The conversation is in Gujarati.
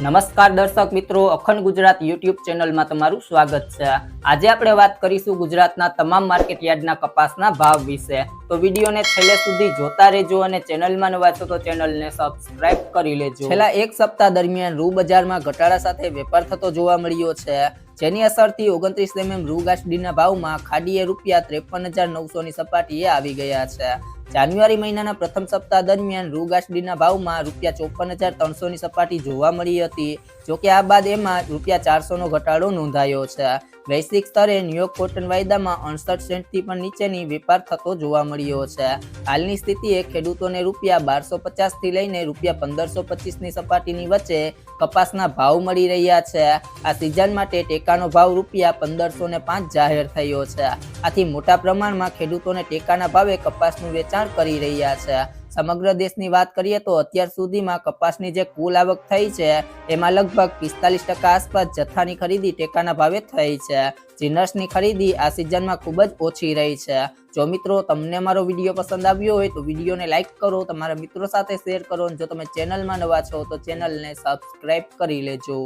નમસ્કાર દર્શક મિત્રો, અખંડ ગુજરાત યુટ્યુબ ચેનલમાં તમારું સ્વાગત છે. આજે આપણે વાત કરીશું ગુજરાતના તમામ માર્કેટ યાર્ડના કપાસના ભાવ વિશે. તો વિડીયોને છેલ્લે સુધી જોતા રહેજો અને ચેનલમાં નવા છો તો ચેનલને સબસ્ક્રાઇબ કરી લેજો. છેલ્લા એક સપ્તાહ દરમિયાન રૂ બજારમાં ઘટાડા સાથે વેપાર થતો જોવા મળ્યો છે. જેની અસરથી ઓગણત્રીસ એમએમ રૂ ગાંસડીના ભાવમાં ખાડીએ રૂપિયા ત્રેપન હજાર નવસોની સપાટીએ આવી ગયા છે. જાન્યુઆરી મહિનાના પ્રથમ સપ્તાહ દરમિયાન રૂ ગાંસડીના ભાવમાં રૂપિયા ચોપન હજાર ત્રણસોની સપાટી જોવા મળી હતી જોકે આ બાદ એમાં રૂપિયા ચારસોનો ઘટાડો નોંધાયો છે. વૈશ્વિક સ્તરે ન્યુયોર્ક કોટન વાયદામાં અડસઠ સેન્ટથી પણ નીચેની વેપાર થતો જોવા મળ્યો છે. હાલની સ્થિતિએ ખેડૂતોને રૂપિયા બારસો પચાસથી લઈને રૂપિયા પંદરસો પચીસની સપાટીની વચ્ચે કપાસના ભાવ મળી રહ્યા છે. આ સિઝન માટે ટેકાનો ભાવ રૂપિયા પંદરસો ને પાંચ જાહેર થયો છે. આથી મોટા પ્રમાણમાં ખેડૂતોને ટેકાના ભાવે કપાસનું વેચાણ કરી રહ્યા છે. સમગ્ર દેશની વાત કરીએ તો અત્યાર સુધીમાં કપાસની જે કુલ આવક થઈ છે, એમાં લગભગ પિસ્તાલીસ ટકા આસપાસ જથ્થાની ખરીદી ટેકાના ભાવે થઈ છે. જીનર્સની ખરીદી આ સિઝનમાં ખૂબ જ ઓછી રહી છે. જો મિત્રો તમને મારો વીડિયો પસંદ આવ્યો હોય તો વિડીયોને લાઇક કરો, તમારા મિત્રો સાથે શેર કરો જો તમે ચેનલમાં નવા છો તો ચેનલને સબસ્ક્રાઇબ કરી લેજો.